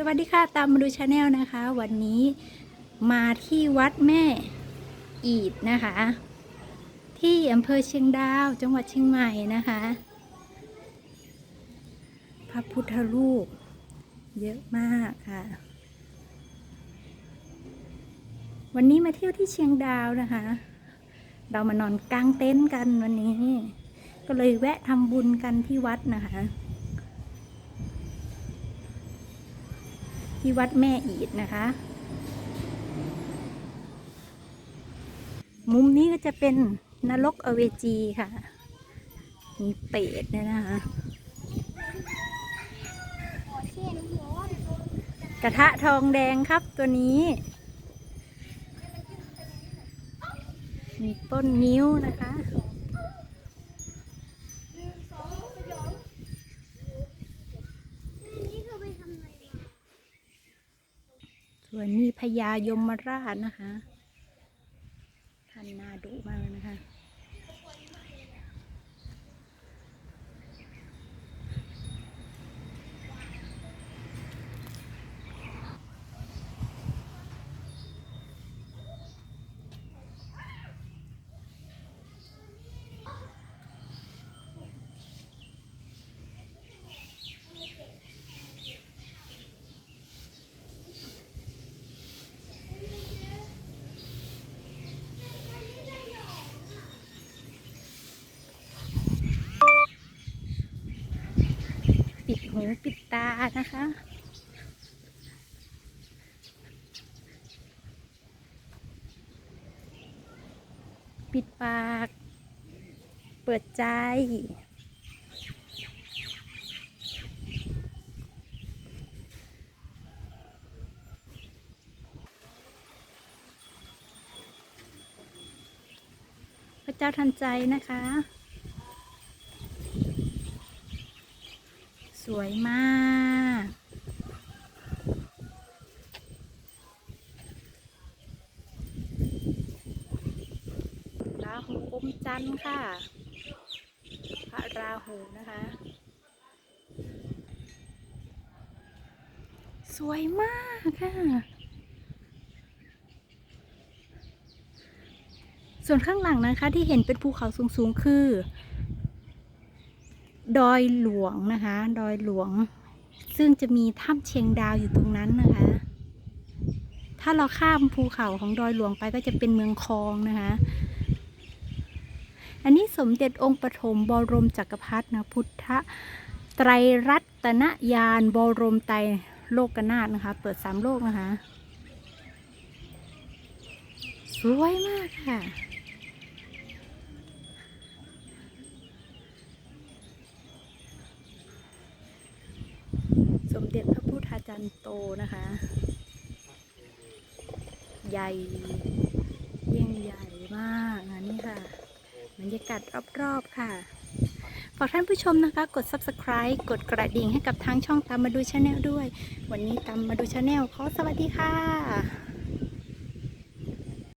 สวัสดีค่ะตามมาดูชาแนลนะคะ วันนี้มาที่วัดแม่อีดนะคะ ที่อำเภอเชียงดาว จังหวัดเชียงใหม่นะคะ พระพุทธรูป เยอะมากค่ะ วันนี้มาเที่ยวที่เชียงดาวนะคะ เรามานอนกลางเต็นท์กันวันนี้ ก็เลยแวะทำบุญกันที่วัดนะคะ ที่วัดแม่อีดนะคะ มุมนี้ก็จะเป็นนรกอเวจีค่ะ มีเปรตเนี่ยนะคะ กระทะทองแดงครับตัวนี้ มีต้นนิ้วนะคะ ส่วนนี้พญายมราชนะคะ ท่านน่าดุมากเลยนะคะ หูปิดตานะคะ ปิดปาก เปิดใจพระเจ้าทันใจนะคะ สวยมาก ราหูอมจันทร์ค่ะ พระราหูนะคะ สวยมากค่ะ ส่วนข้างหลังนะคะที่เห็นเป็นภูเขาสูงๆคือ ดอยหลวงนะคะ ดอยหลวง ซึ่งจะมีถ้ำเชียงดาวอยู่ตรงนั้นนะคะ ถ้าเราข้ามภูเขาของดอยหลวงไปก็จะเป็นเมืองคองนะคะ อันนี้สมเด็จองค์ปฐมบรมจักรพรรดินะพุทธไตรรัตนยานบรมไตรโลกนาถนะคะ เปิดสามโลกนะคะ สวยมากค่ะ มเด็จพระพุทธาจารย์โตนะคะ ใหญ่ยิ่งใหญ่มากนะนี่ค่ะบรรยากาศรอบๆค่ะฝากท่านผู้ชมนะคะ กด subscribe กดกระดิ่งให้กับทางช่องตามมาดูชาแนลด้วย วันนี้ตามมาดูชาแนลขอสวัสดีค่ะ